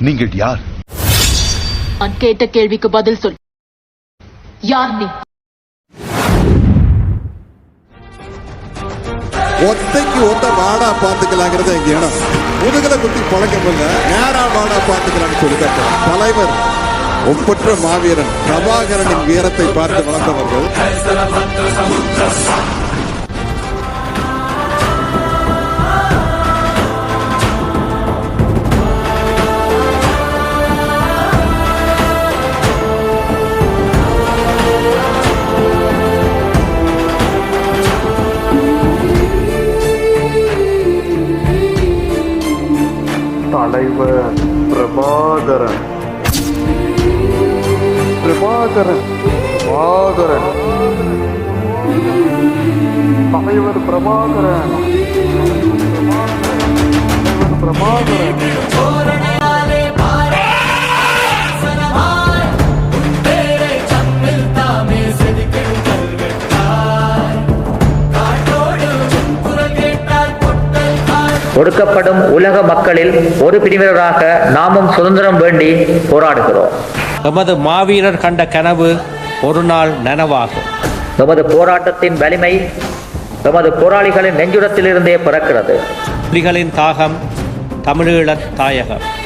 நீங்கள் யார்? நான் கேட்ட கேள்விக்கு பதில் சொல். யார் நீ? ஒத்தைக்கு ஒத்த வாடா பாத்துக்கலாங்கிறது எங்க இடம். முதுகுல குத்தி பழக்கம் இல்ல நேரா வாடா பாத்துக்கலாம்னு சொல்லி தலைவர் ஒப்பற்ற மாவீரன் பிரபாகரனின் வீரத்தை பார்த்து வளர்ந்தவர்கள் தலைவர் பிரபாகரன். பிரபாகரன் பிரபாகரன். தலைவர் பிரபாகரன். தலைவர் பிரபாகரன். ஒடுக்கப்படும் உலக மக்களில் ஒரு பிரிவினராக நாமும் சுதந்திரம் வேண்டி போராடுகிறோம். எமது மாவீரர் கண்ட கனவு ஒரு நாள் நனவாகும். எமது போராட்டத்தின் வலிமை எமது போராளிகளின் நெஞ்சுரத்திலிருந்தே பிறக்கிறது. புலிகளின் தாகம் தமிழீழத் தாயகம்.